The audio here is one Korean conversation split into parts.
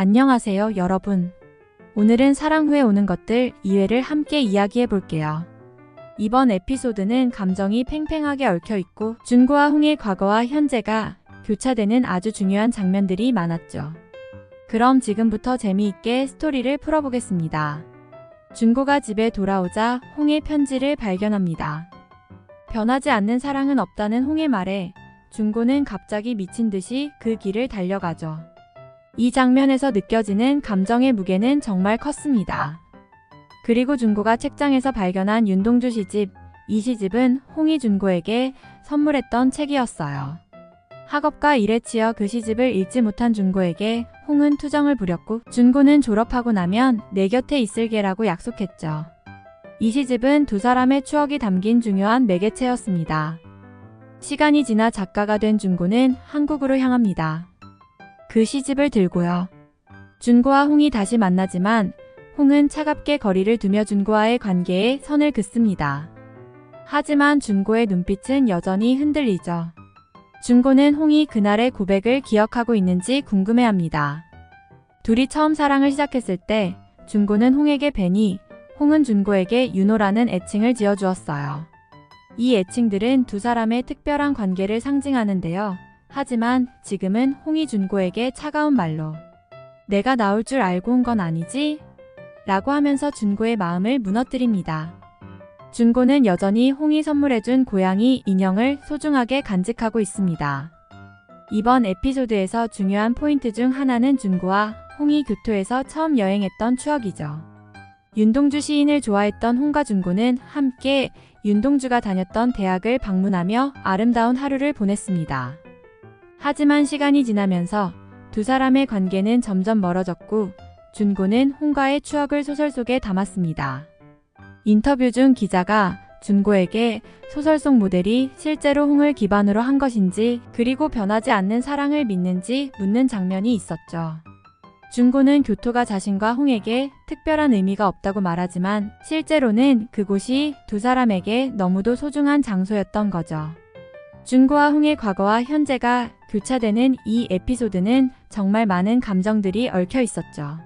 안녕하세요, 여러분. 오늘은 사랑 후에 오는 것들 2회를 함께 이야기해 볼게요. 이번 에피소드는 감정이 팽팽하게 얽혀 있고 준구와 홍의 과거와 현재가 교차되는 아주 중요한 장면들이 많았죠. 그럼 지금부터 재미있게 스토리를 풀어보겠습니다. 준구가 집에 돌아오자 홍의 편지를 발견합니다. 변하지 않는 사랑은 없다는 홍의 말에 준구는 갑자기 미친 듯이 그 길을 달려가죠. 이 장면에서 느껴지는 감정의 무게는 정말 컸습니다. 그리고 준구가 책장에서 발견한 윤동주 시집, 이 시집은 홍이 준구에게 선물했던 책이었어요. 학업과 일에 치여 그 시집을 읽지 못한 준구에게 홍은 투정을 부렸고 준구는 졸업하고 나면 내 곁에 있을게라고 약속했죠. 이 시집은 두 사람의 추억이 담긴 중요한 매개체였습니다. 시간이 지나 작가가 된 준구는 한국으로 향합니다. 그 시집을 들고요. 준구와 홍이 다시 만나지만 홍은 차갑게 거리를 두며 준구와의 관계에 선을 긋습니다. 하지만 준구의 눈빛은 여전히 흔들리죠. 준구는 홍이 그날의 고백을 기억하고 있는지 궁금해합니다. 둘이 처음 사랑을 시작했을 때 준구는 홍에게 벤이, 홍은 준구에게 윤호라는 애칭을 지어주었어요. 이 애칭들은 두 사람의 특별한 관계를 상징하는데요. 하지만 지금은 홍이 준구에게 차가운 말로 내가 나올 줄 알고 온 건 아니지? 라고 하면서 준구의 마음을 무너뜨립니다. 준구는 여전히 홍이 선물해준 고양이 인형을 소중하게 간직하고 있습니다. 이번 에피소드에서 중요한 포인트 중 하나는 준구와 홍이 교토에서 처음 여행했던 추억이죠. 윤동주 시인을 좋아했던 홍과 준구는 함께 윤동주가 다녔던 대학을 방문하며 아름다운 하루를 보냈습니다. 하지만 시간이 지나면서 두 사람의 관계는 점점 멀어졌고 준고는 홍과의 추억을 소설 속에 담았습니다. 인터뷰 중 기자가 준고에게 소설 속 모델이 실제로 홍을 기반으로 한 것인지 그리고 변하지 않는 사랑을 믿는지 묻는 장면이 있었죠. 준고는 교토가 자신과 홍에게 특별한 의미가 없다고 말하지만 실제로는 그곳이 두 사람에게 너무도 소중한 장소였던 거죠. 준구와 홍의 과거와 현재가 교차되는 이 에피소드는 정말 많은 감정들이 얽혀 있었죠.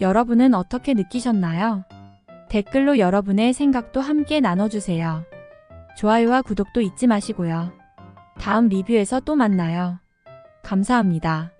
여러분은 어떻게 느끼셨나요? 댓글로 여러분의 생각도 함께 나눠주세요. 좋아요와 구독도 잊지 마시고요. 다음 리뷰에서 또 만나요. 감사합니다.